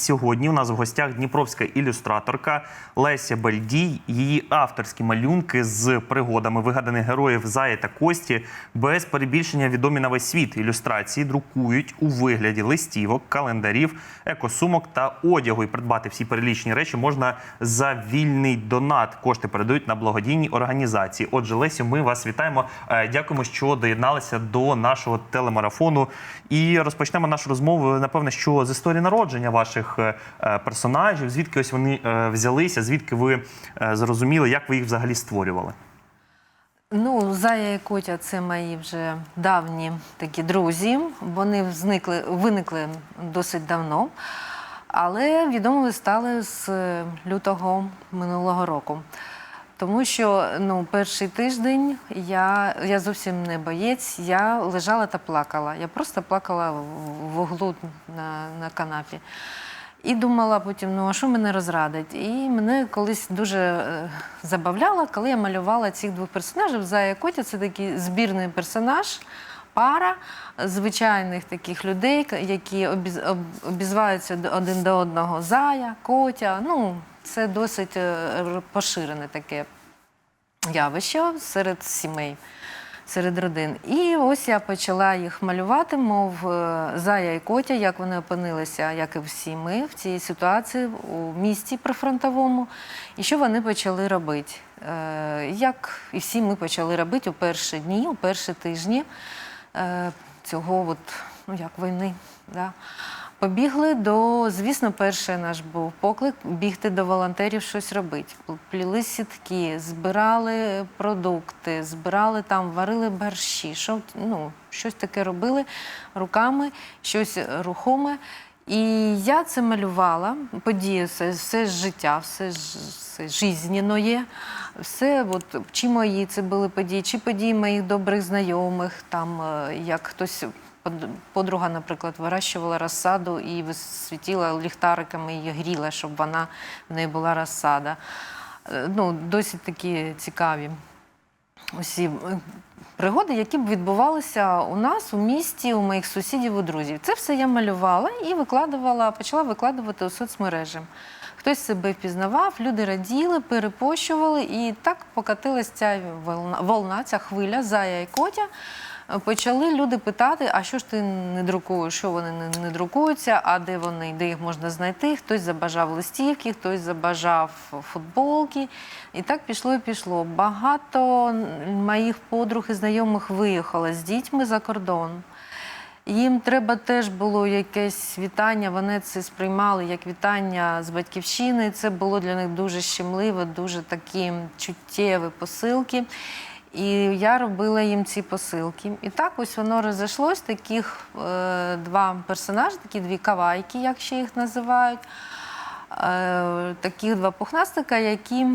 сьогодні у нас в гостях дніпровська ілюстраторка Леся Бальдій. Її авторські малюнки з пригодами вигаданих героїв Зая та Кості без перебільшення відомі на весь світ. Ілюстрації друкують у вигляді листівок, календарів, екосумок та одягу. І придбати всі перелічені речі можна за вільний донат. Кошти передають на благодійні організації. Отже, Лесю, ми вас вітаємо. Е, Дякуємо, що доєдналися до нашого телемарафону. І розпочнемо нашу розмову, напевне, що з історії народження ваших е, е, персонажів, звідки ось вони е, взялися, звідки ви е, зрозуміли, як ви їх взагалі створювали. Ну, Зая і Котя це мої вже давні такі друзі. Вони зникли, виникли досить давно, але відомими стали з лютого минулого року. Тому що ну, перший тиждень я, я зовсім не боєць, я лежала та плакала. Я просто плакала в углу на, на канапі. І думала потім, ну а що мене розрадить? І мене колись дуже е, забавляло, коли я малювала цих двох персонажів. Зая Котя це такий збірний персонаж, пара звичайних таких людей, які обіз- об- обізваються один до одного. Зая, Котя. Ну, це досить е, поширене таке явище серед сімей, серед родин. І ось я почала їх малювати, мов е, Зая і Котя, як вони опинилися, як і всі ми, в цій ситуації у місті прифронтовому. І що вони почали робити? Е, Як і всі ми почали робити у перші дні, у перші тижні е, цього от, ну, як війни. Да? Побігли до, звісно, перший наш був поклик бігти до волонтерів щось робити. Пліли сітки, збирали продукти, збирали там, варили борщі, що, ну, щось таке робили руками, щось рухоме. І я це малювала, події, все, все життя, все, все жизненне, все, от, чи мої це були події, чи події моїх добрих знайомих, там, е, як хтось Подруга, наприклад, вирощувала розсаду і світила ліхтариками і гріла, щоб вона в неї була розсада. Е, Ну, досить такі цікаві усі е, пригоди, які б відбувалися у нас у місті, у моїх сусідів, у друзів. Це все я малювала і викладувала, почала викладувати у соцмережі. Хтось себе впізнавав, люди раділи, перепощували, і так покатилась ця волна, волна ця хвиля, зая і котя. Почали люди питати, а що ж ти не друкуєш, що вони не, не друкуються, а де вони, де їх можна знайти. Хтось забажав листівки, хтось забажав футболки. І так пішло і пішло. Багато моїх подруг і знайомих виїхало з дітьми за кордон. Їм треба теж було якесь вітання. Вони це сприймали як вітання з батьківщини. Це було для них дуже щемливе, дуже такі чуттєві посилки. І я робила їм ці посилки. І так ось воно розійшлось. Таких е, два персонажі, такі дві кавайки, як ще їх називають. Е, таких два пухнастика, які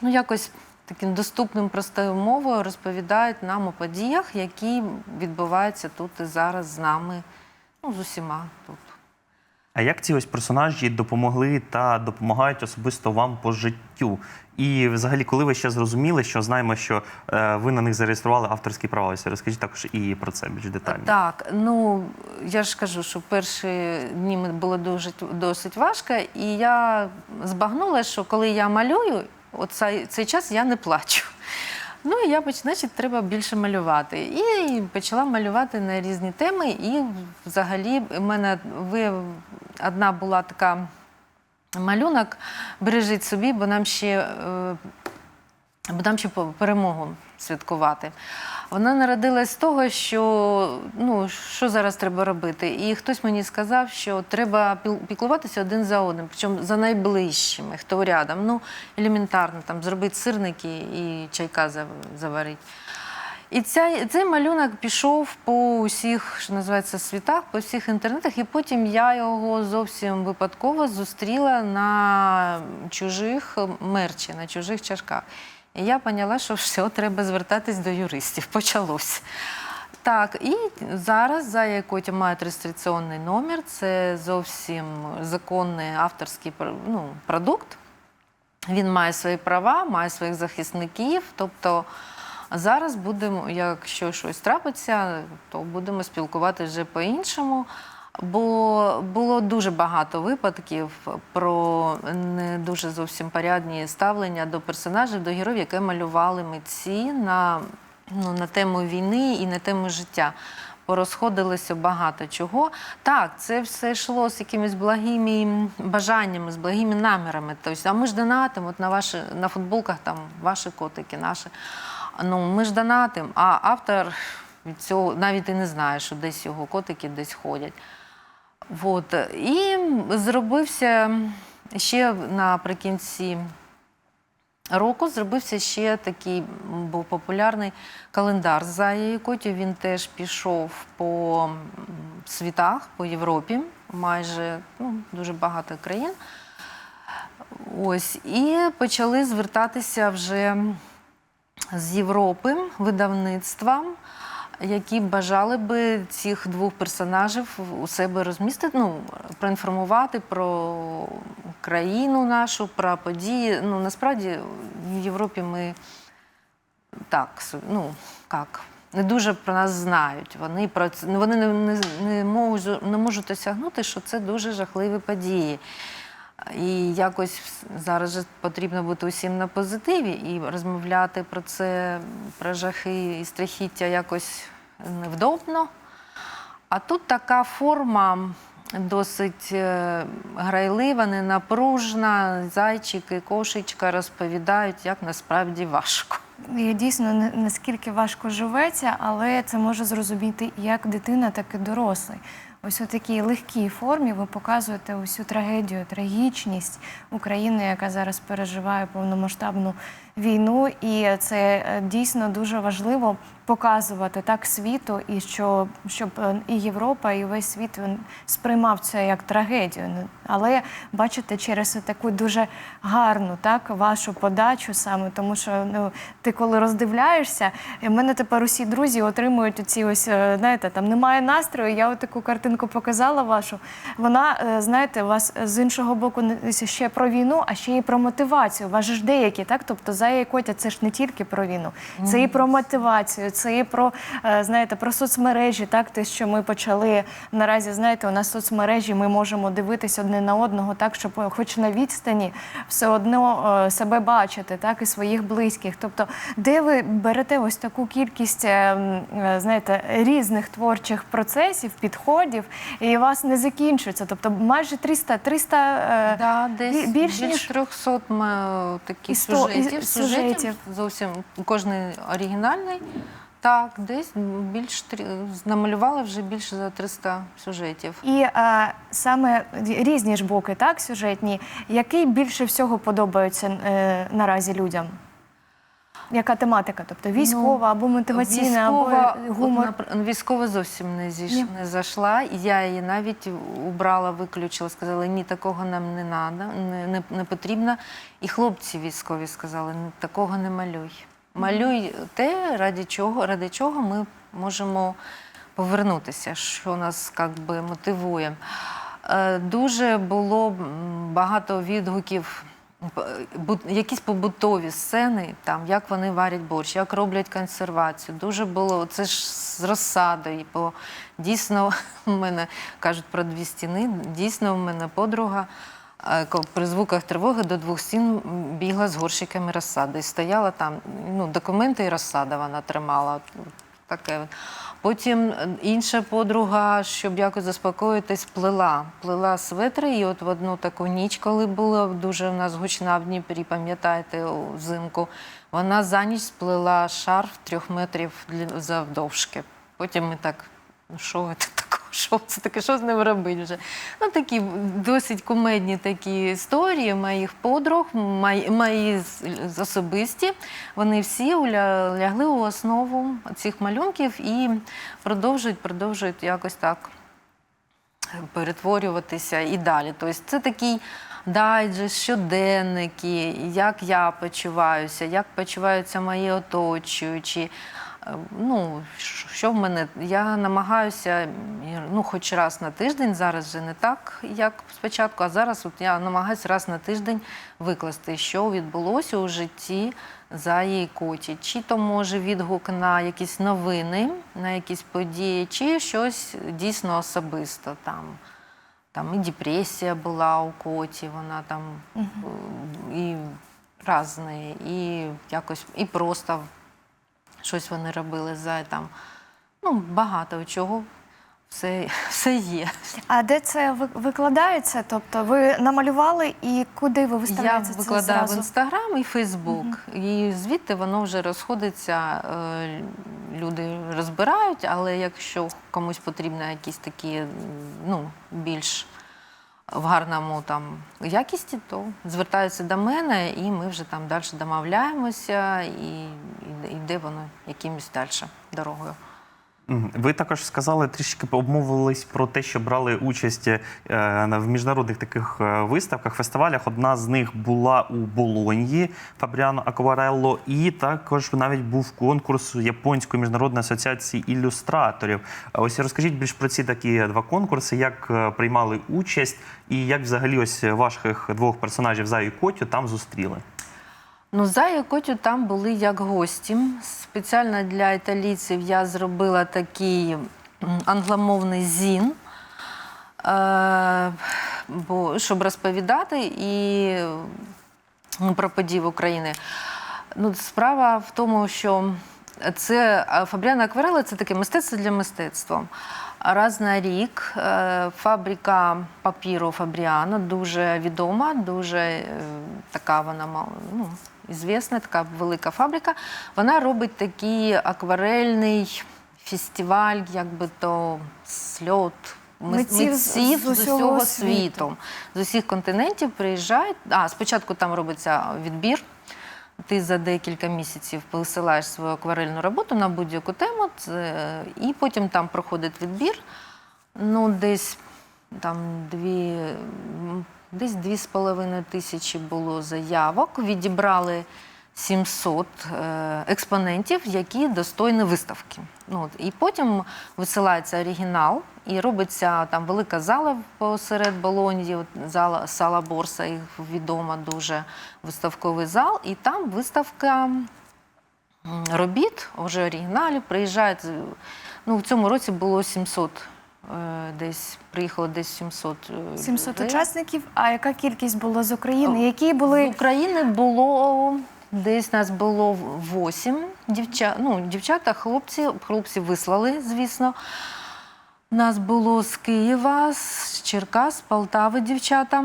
ну, якось таким доступним простою мовою розповідають нам у подіях, які відбуваються тут і зараз з нами, ну, з усіма тут. А як ці ось персонажі допомогли та допомагають особисто вам по життю? І взагалі, коли ви ще зрозуміли, що знаємо, що е, ви на них зареєстрували авторські права, ось розкажіть також і про це більш детально. Так, ну я ж кажу, що перші дні було дуже досить важко, і я збагнула, що коли я малюю, от цей, цей час я не плачу. Ну і я поч- значить, треба більше малювати. І почала малювати на різні теми. І взагалі в мене ви одна була така малюнок бережіть собі, бо нам ще. е, бо нам ще перемогу святкувати. Вона народилась з того, що ну, що зараз треба робити. І хтось мені сказав, що треба піклуватися один за одним, причому за найближчими, хто рядом. Ну, елементарно, там, зробити сирники і чайка зав- заварити. І ця, цей малюнок пішов по усіх, що називається, світах, по всіх інтернетах, і потім я його зовсім випадково зустріла на чужих мерчі, на чужих чашках. І я поняла, що все, треба звертатись до юристів. Почалось. Так, і зараз Зая і Котя мають реєстраційний номер. Це зовсім законний авторський ну, продукт. Він має свої права, має своїх захисників. Тобто зараз будемо, якщо щось трапиться, то будемо спілкуватися вже по-іншому. Бо було дуже багато випадків про не дуже зовсім порядні ставлення до персонажів, до героїв, яке малювали митці на, ну, на тему війни і на тему життя. Порозходилося багато чого. Так, це все йшло з якимись благими бажаннями, з благими намірами. Тобто, а ми ж донатимо, от на ваші на футболках там ваші котики, наші. Ну, ми ж донатимо, а автор від цього навіть і не знає, що десь його котики десь ходять. От. І зробився ще наприкінці року зробився ще такий був популярний календар з Заєю Котю. Він теж пішов по світах, по Європі, майже ну, дуже багато країн. Ось, і почали звертатися вже з Європи видавництва, які бажали би цих двох персонажів у себе розмістити, ну, проінформувати про країну нашу, про події. Ну, насправді в Європі ми так, ну, як, не дуже про нас знають. Вони, про це, вони не, не, не, можуть, не можуть осягнути, що це дуже жахливі події. І якось зараз же потрібно бути усім на позитиві і розмовляти про це, про жахи і страхіття якось невдобно. А тут така форма досить е, грайлива, ненапружна. Зайчики, кошечка розповідають, як насправді важко. І Дійсно, наскільки важко живеться, але це може зрозуміти як дитина, так і дорослий. Ось у такій легкій формі ви показуєте усю трагедію, трагічність України, яка зараз переживає повномасштабну війну. І це е, дійсно дуже важливо показувати так світу, і що щоб е, і Європа, і весь світ він сприймав це як трагедію. Але бачите, через таку дуже гарну так вашу подачу саме, тому що ну ти коли роздивляєшся, і в мене тепер усі друзі отримують оці ось е, знаєте, там немає настрою. Я отаку картинку показала вашу. Вона е, знаєте, у вас з іншого боку ще про війну, а ще й про мотивацію. У вас ж деякі, так тобто Зая і Котя це ж не тільки про війну, це і про мотивацію, це і про е, знаєте, про соцмережі. Так, те, що ми почали наразі, знаєте, у нас соцмережі, ми можемо дивитись одне на одного, так щоб, е, хоч на відстані, все одно е, себе бачити, так і своїх близьких. Тобто, де ви берете ось таку кількість, знаєте, різних творчих процесів, підходів, і у вас не закінчується. Тобто, майже 300, 300 е, Да, десь бі- більш, більш ніж 300 м, таких сюжетів, сюжетів. сюжетів. Зовсім кожний оригінальний. Так, десь більш намалювали вже більше за 300 сюжетів. І е, саме різні ж боки, так, сюжетні, який більше всього подобається е, наразі людям? Яка тематика? Тобто військова або мотиваційна, Військова, або гумор? військова зовсім не, зійш... Ні. не зайшла. Я її навіть убрала, виключила, сказала, ні, такого нам не надо, не, не, не потрібно. І хлопці військові сказали, такого не малюй. Малюй те, ради чого, ради чого ми можемо повернутися, що нас як би, мотивує. Е, Дуже було багато відгуків якісь побутові сцени, там як вони варять борщ, як роблять консервацію. Дуже було це ж з розсадою. Бо дійсно в мене кажуть про дві стіни. Дійсно, в мене подруга. При звуках тривоги до двох стін бігла з горщиками розсади. І стояла там, ну, документи і розсада вона тримала. Таке. Потім е, інша подруга, щоб якось заспокоїтись, плела. Плела светри, і от в одну таку ніч, коли була дуже в нас гучна в Дніпрі, пам'ятаєте, взимку, вона за ніч сплела шарф трьох метрів завдовжки. Потім ми так, ну що це таке? Що це таке? Що з ним робити вже? Ну, такі досить кумедні такі історії моїх подруг, мої, мої особисті. Вони всі лягли у основу цих малюнків і продовжують, продовжують якось так перетворюватися і далі. Тобто це такий дайджест, щоденники, як я почуваюся, як почуваються мої оточуючі. Ну, що в мене? Я намагаюся ну, хоч раз на тиждень, зараз вже не так, як спочатку, а зараз от я намагаюся раз на тиждень викласти, що відбулося у житті за її коті, чи то може відгук на якісь новини, на якісь події, чи щось дійсно особисто там. Там і депресія була у коті, вона там е, і різне, і якось, і просто щось вони робили за там. Ну, багато чого. Все, все є. А де це викладається? Тобто ви намалювали і куди ви Я виставляєте це викладаю в зразу? інстаграм і Фейсбук. І звідти воно вже розходиться. е, Люди розбирають, але якщо комусь потрібно якісь такі ну, більш в гарному там якісті, то звертаються до мене, і ми вже там далі домовляємося, і йде воно якимось далі дорогою. Ви також сказали трішки обмовились про те, що брали участь е, в міжнародних таких е, виставках, фестивалях. Одна з них була у Болоньї Фабріано Акварелло, і також навіть був конкурс Японської міжнародної асоціації ілюстраторів. Ось розкажіть більш про ці такі два конкурси, як е, приймали участь, і як взагалі ось ваших двох персонажів Заю і Котю там зустріли. Ну, Зая Котю там були як гості. Спеціально для італійців я зробила такий англомовний зін, е, щоб розповідати і про події України. Ну, справа в тому, що це Фабріана Акварела це таке мистецтво для мистецтва. Раз на рік е, фабрика папіру Фабріано дуже відома, дуже е, така вона ну, ізвісна, така велика фабрика. Вона робить такий акварельний фестиваль, якби то сльот Митців митців з з усього світу. світу. З усіх континентів приїжджають. А, спочатку там робиться відбір. Ти за декілька місяців висилаєш свою акварельну роботу на будь-яку тему, і потім там проходить відбір. Ну, десь там дві, десь дві з половиною тисячі було заявок. Відібрали 700 е, експонентів, які достойні виставки. Ну, і потім висилається оригінал, і робиться там велика зала посеред Болоньї, зала сала Борса, їх відома дуже виставковий зал, і там виставка робіт, вже оригіналів, приїжджають. Ну, в цьому році було 700, е, десь приїхало десь 700 е, 700 людей. учасників. А яка кількість було з України? О, Які З України було десь нас було 8 дівчат. Ну, дівчата, хлопці, хлопці вислали, звісно. Нас було з Києва, з Черкас, з Полтави дівчата.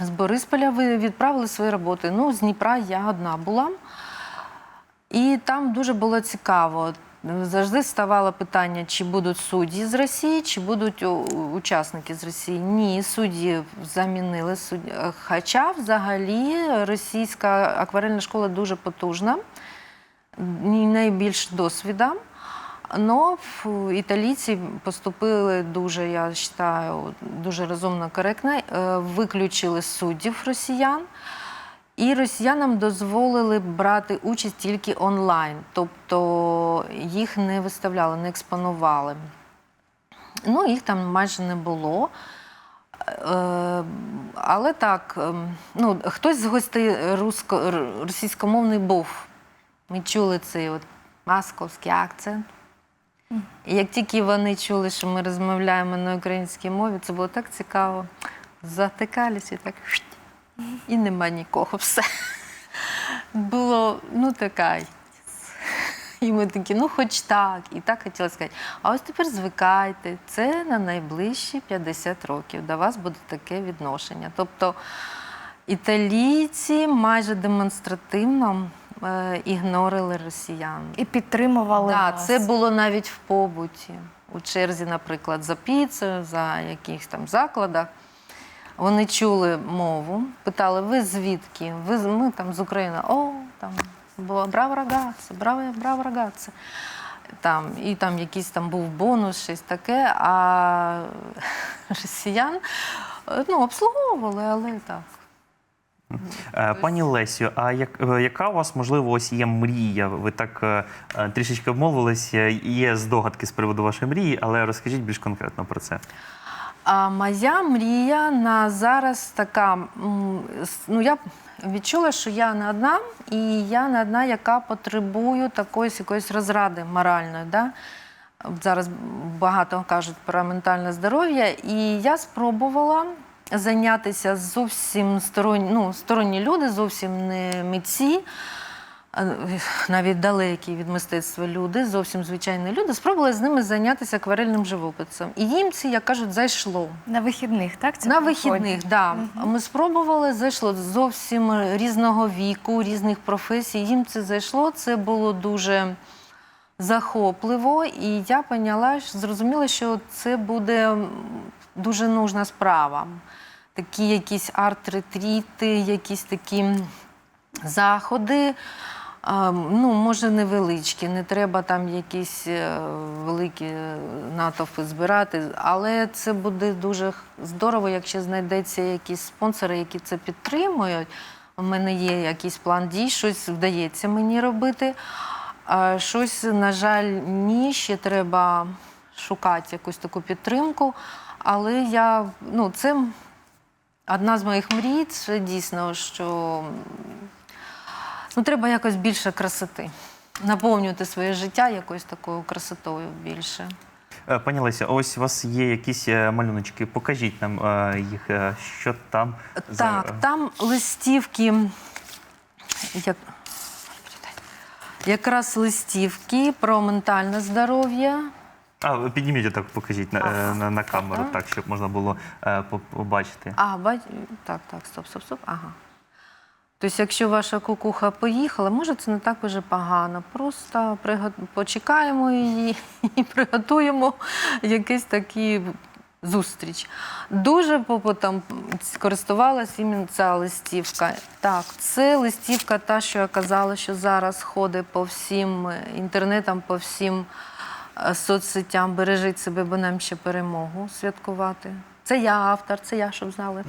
З Борисполя ви відправили свої роботи. Ну, з Дніпра я одна була. І там дуже було цікаво. Завжди ставало питання, чи будуть судді з Росії, чи будуть учасники з Росії. Ні, судді замінили судді. Хоча взагалі російська акварельна школа дуже потужна, найбільш досвіда. Но італійці поступили дуже, я вважаю, дуже розумно, коректно. Е, Виключили суддів росіян. І росіянам дозволили брати участь тільки онлайн, тобто їх не виставляли, не експонували. Ну, їх там майже не було. Е, але так, ем, ну, хтось з гостей руско, російськомовний був. Ми чули цей от московський акцент. І як тільки вони чули, що ми розмовляємо на українській мові, це було так цікаво. Затикалися і так. І нема нікого, все. Було, ну така. І ми такі, ну хоч так. І так хотіла сказати. А ось тепер звикайте, це на найближчі 50 років. До вас буде таке відношення. Тобто італійці майже демонстративно е, ігнорили росіян. і підтримували Да, вас? це було навіть в побуті. У черзі, наприклад, за піцею, за якихось там закладах. Вони чули мову, питали, ви звідки? Ви ми там з України. О, там браво рагацце, браво, браво рагацце. Там, і там якийсь там був бонус, щось таке. А росіян е, ну, обслуговували, але так. Е, Пані Лесю, а як, е, яка у вас, можливо, ось є мрія? Ви так трішечки обмовилися, є здогадки з приводу вашої мрії, але розкажіть більш конкретно про це. А моя мрія на зараз така. Ну, я відчула, що я не одна, і я не одна, яка потребує такої якоїсь розради моральної. Да? Зараз багато кажуть про ментальне здоров'я, і я спробувала зайнятися зовсім сторонні, ну, сторонні люди, зовсім не митці. Навіть далекі від мистецтва люди, зовсім звичайні люди, спробували з ними зайнятися акварельним живописом. І їм це, як кажуть, зайшло. На вихідних, так? Це На проходить? вихідних, да. Ми спробували, зайшло зовсім різного віку, різних професій. Їм це зайшло. Це було дуже захопливо, і я поняла, зрозуміла, що це буде дуже нужна справа. Такі якісь арт-ретріти, якісь такі заходи. Ну, може, невеличкі, не треба там якісь е, великі е, натовпи збирати, але це буде дуже здорово, якщо знайдеться якісь спонсори, які це підтримують. У мене є якийсь план дій, щось вдається мені робити. А щось, на жаль, ні, ще треба шукати якусь таку підтримку. Але я, ну, це одна з моїх мрій, це дійсно, що Ну, треба якось більше красоти. Наповнювати своє життя якоюсь такою красотою більше. Е, Пані Леся, ось у вас є якісь е, малюночки. Покажіть нам е, їх, е, що там за- Так, там листівки. Як... Якраз листівки про ментальне здоров'я. А, підніміть так, покажіть на, е, на, на камеру, Ага. так, щоб можна було е, по- побачити. А, бач... так, так, стоп, стоп, стоп. Ага. Тобто, якщо ваша кукуха поїхала, може це не так уже погано. Просто почекаємо її і приготуємо якийсь такий зустріч. Дуже попитом користувалась іменно ця листівка. Так, це листівка, та, що я казала, що зараз ходить по всім е, інтернетам, по всім е, соцсетям. Бережіть себе, бо нам ще перемогу святкувати. Це я автор, це я, щоб знали.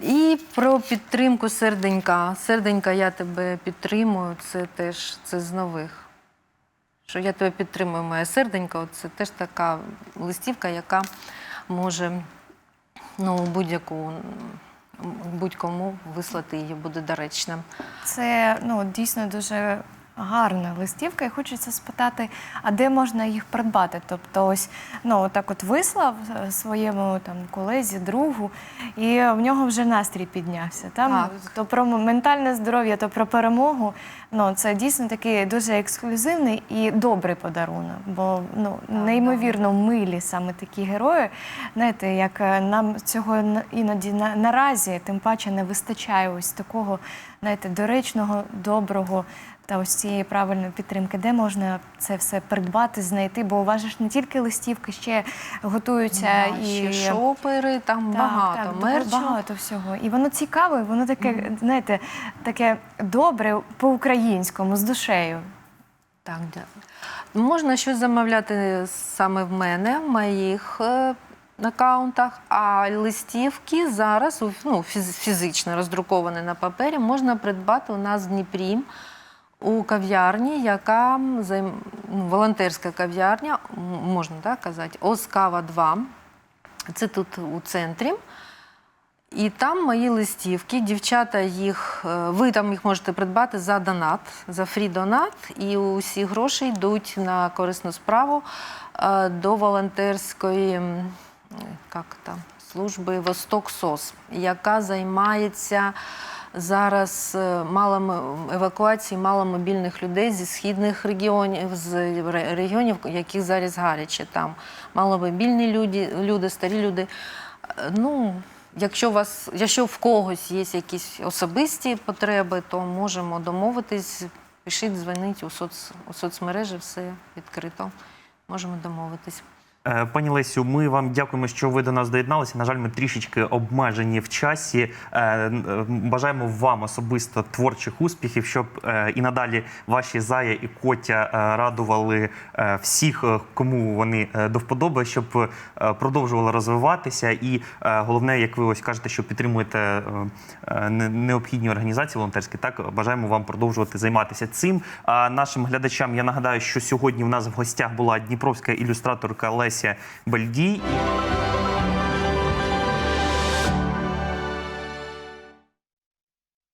І про підтримку серденька. Серденька, я тебе підтримую. Це теж це з нових. Що я тебе підтримую, моє серденько. Це теж така листівка, яка може ну, будь-яку будь-кому вислати її буде доречним. Це ну дійсно дуже гарна листівка, і хочеться спитати, а де можна їх придбати? Тобто, ось ну так от вислав е, своєму там колезі, другу, і в нього вже настрій піднявся. Там Так. то про ментальне здоров'я, то про перемогу. Ну це дійсно такий дуже ексклюзивний і добрий подарунок. Бо ну неймовірно милі саме такі герої. Знаєте, як е, нам цього іноді на, наразі, тим паче не вистачає ось такого, знаєте, доречного, доброго. Та ось цієї правильної підтримки, де можна це все придбати, знайти, бо у вас ж не тільки листівки, ще готуються Да, і ще шопери, там так, багато так, мерчу. багато всього. І воно цікаве, воно таке, знаєте, таке добре по-українському, з душею. Так, дякую. Можна щось замовляти саме в мене, в моїх е, аккаунтах, а листівки зараз ну, фізично роздруковані на папері, можна придбати у нас в Дніпрі у кав'ярні, яка займ... ну, волонтерська кав'ярня, можна так казати, Оскава 2. Це тут у центрі. І там мої листівки. Дівчата їх, е, ви там їх можете придбати за донат, за фрі-донат, і усі гроші йдуть на корисну справу е, до волонтерської як там, служби Восток СОС, яка займається зараз е, малом- евакуацією маломобільних людей зі східних регіонів, з регіонів, яких зараз гаряче. Там маломобільні люди, люди старі люди. Е, Ну, Якщо у вас, якщо в когось є якісь особисті потреби, то можемо домовитись. Пишіть, дзвоніть у, соц, у соцмережі, все відкрито. Можемо домовитись. Е, Пані Лесю, ми вам дякуємо, що ви до нас доєдналися. На жаль, ми трішечки обмежені в часі. Е, е, Бажаємо вам особисто творчих успіхів, щоб і надалі ваші зая і котя радували всіх, кому вони до вподоби, щоб продовжували розвиватися. І головне, як ви ось кажете, що підтримуєте не- необхідні організації волонтерські. Так бажаємо вам продовжувати займатися цим. А нашим глядачам я нагадаю, що сьогодні в нас в гостях була дніпровська ілюстраторка Леся. Олеся Бельдій.